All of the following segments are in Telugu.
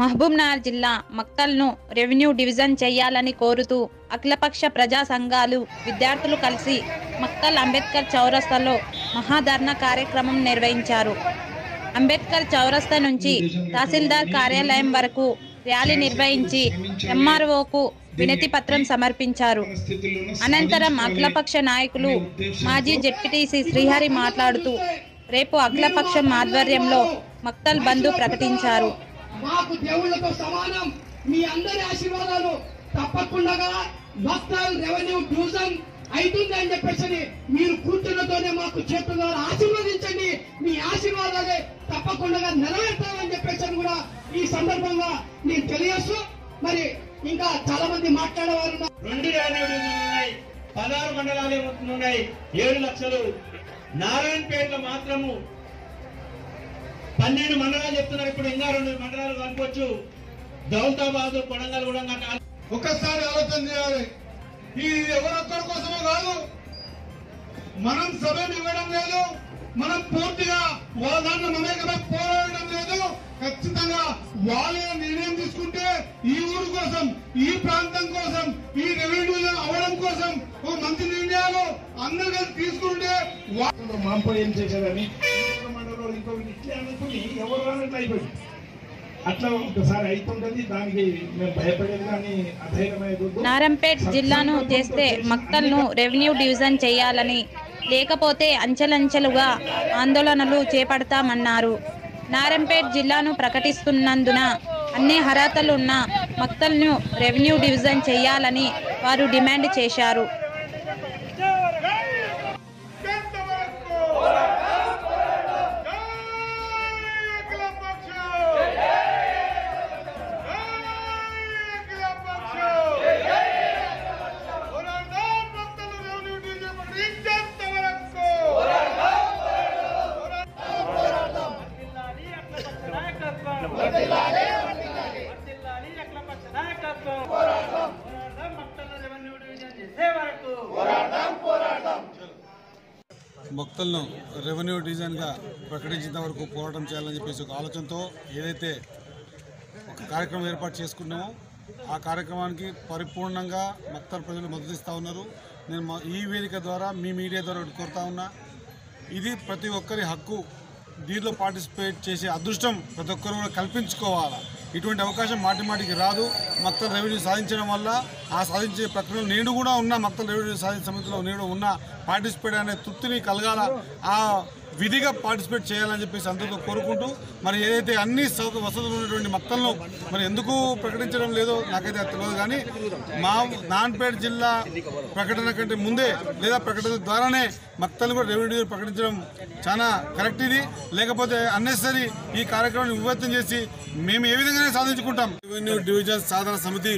మహబూబ్నగర్ జిల్లా మక్తల్ను రెవెన్యూ డివిజన్ చేయాలని కోరుతూ అఖిలపక్ష ప్రజా సంఘాలు విద్యార్థులు కలిసి మక్కల్ అంబేద్కర్ చౌరస్తాలో మహాధర్నా కార్యక్రమం నిర్వహించారు. అంబేద్కర్ చౌరస్తా నుంచి తహసీల్దార్ కార్యాలయం వరకు ర్యాలీ నిర్వహించి ఎంఆర్ఓకు వినతి పత్రం సమర్పించారు. అనంతరం అఖిలపక్ష నాయకులు మాజీ జెడ్పీటీసీ శ్రీహరి మాట్లాడుతూ రేపు అఖిలపక్షం ఆధ్వర్యంలో మక్తల్ బంధు ప్రకటించారు. మాకు దేవుళ్ళతో సమానం. మీ అందరి ఆశీర్వాదాలు తప్పకుండా మక్తల్ రెవెన్యూ డివిజన్ అవుతుంది అని చెప్పేసి మీరు కూర్చున్నతోనే మాకు చేతుల ద్వారా ఆశీర్వదించండి. మీ ఆశీర్వాదాలే తప్పకుండా నెరవేర్తామని చెప్పేసి కూడా ఈ సందర్భంగా నేను తెలియచ్చు మరి ఇంకా చాలా మంది మాట్లాడేవారు రెండు ఉన్నాయి. పదహారు మండలాలు ఉన్నాయి. ఏడు లక్షలు. నారాయణపేటలో మాత్రము పన్నెండు మండలాలు చెప్తున్నారు. ఇప్పుడు ఇంకా రెండు మండలాలు కనుకోవచ్చు దౌలతాబాద్ కొడంగల్ కూడా ఒక్కసారి ఆలోచన చేయాలి. ఇది ఎవరొక్కరి కోసమో కాదు. మనం సభను ఇవ్వడం లేదు. మనం పూర్తిగా వాళ్ళ దాంట్లో మమేకమై పోరాడడం లేదు. ఖచ్చితంగా వాళ్ళే నిర్ణయం తీసుకుంటే ఈ ఊరు కోసం ఈ ప్రాంతం కోసం ఈ రెవెన్యూ అవ్వడం కోసం ఓ మంచి నిర్ణయాలు అందరూ కలిసి తీసుకుంటే వాళ్ళు మాంపై ఏం చేశారని. ఇంకొక మండలంలో ఇంకొకటి ఇట్లే అనుకుని ఎవరు అన్నట్టు అయిపోయింది. అట్లా ఒకసారి అయితుంటది దానికి మేము భయపడేది కానీ అధైర్యమయ్యేది నారంపేట్ జిల్లాను చేస్తే మక్తల్ను రెవెన్యూ డివిజన్ చేయాలని లేకపోతే అంచెలంచెలుగా ఆందోళనలు చేపడతామన్నారు. నారంపేట్ జిల్లాను ప్రకటిస్తున్నందున అన్ని అర్హతలున్న మక్తల్ను రెవెన్యూ డివిజన్ చేయాలని వారు డిమాండ్ చేశారు. మొక్కలను రెవెన్యూ డివిజన్గా ప్రకటించేంత వరకు పోరాటం చేయాలని చెప్పేసి ఒక ఆలోచనతో ఏదైతే ఒక కార్యక్రమం ఏర్పాటు చేసుకున్నామో ఆ కార్యక్రమానికి పరిపూర్ణంగా మక్తల్ ప్రజలు మద్దతిస్తూ ఉన్నారు. నేను మా- ఈ వేదిక ద్వారా మీ మీడియా ద్వారా కోరుతా ఉన్నా ఇది ప్రతి ఒక్కరి హక్కు. దీనిలో పార్టిసిపేట్ చేసే అదృష్టం ప్రతి ఒక్కరు కూడా కల్పించుకోవాలా. ఇటువంటి అవకాశం మాటి మాటికి రాదు. మక్తల్ రెవెన్యూ సాధించడం వల్ల ఆ సాధించే ప్రక్రియలో నేను కూడా ఉన్నా మక్తల్ రెవెన్యూ సాధించే సమితిలో నేను ఉన్నా. పార్టిసిపేట్ అనే తృప్తిని కలగాల. ఆ విధిగా పార్టిసిపేట్ చేయాలని చెప్పేసి అందరితో కోరుకుంటూ మరి ఏదైతే అన్ని వసతులు ఉన్నటువంటి మొత్తంలో మరి ఎందుకు ప్రకటించడం లేదో నాకైతే అది తెలియదు కానీ మా నాన్పేట జిల్లా ప్రకటన కంటే ముందే లేదా ప్రకటన ద్వారానే మక్తల్ని కూడా రెవెన్యూ ప్రకటించడం చాలా కరెక్ట్ ఇది. లేకపోతే అన్నెసరీ ఈ కార్యక్రమాన్ని వివర్తం చేసి మేము ఏ విధంగానే సాధించుకుంటాం. రెవెన్యూ డివిజన్ సాధన సమితి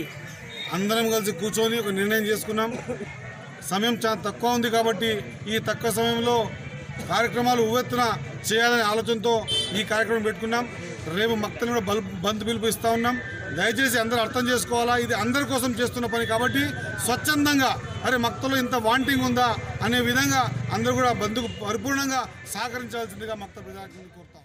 అందరం కలిసి కూర్చొని ఒక నిర్ణయం చేసుకున్నాం. సమయం చాలా తక్కువ ఉంది కాబట్టి ఈ తక్కువ సమయంలో కార్యక్రమాలు ఉవ్వెత్తున చేయాలనే ఆలోచనతో ఈ కార్యక్రమం పెట్టుకున్నాం. రేపు మక్తని కూడా బల్ బంద్ పిలుపు ఇస్తూ ఉన్నాం. దయచేసి అందరూ అర్థం చేసుకోవాలా? ఇది అందరి కోసం చేస్తున్న పని కాబట్టి స్వచ్ఛందంగా అరే మక్తలో ఇంత వాంటింగ్ ఉందా? అనే విధంగా అందరూ కూడా బంధుకు పరిపూర్ణంగా సహకరించాల్సిందిగా మక్త ప్రజాకి కోరుతాం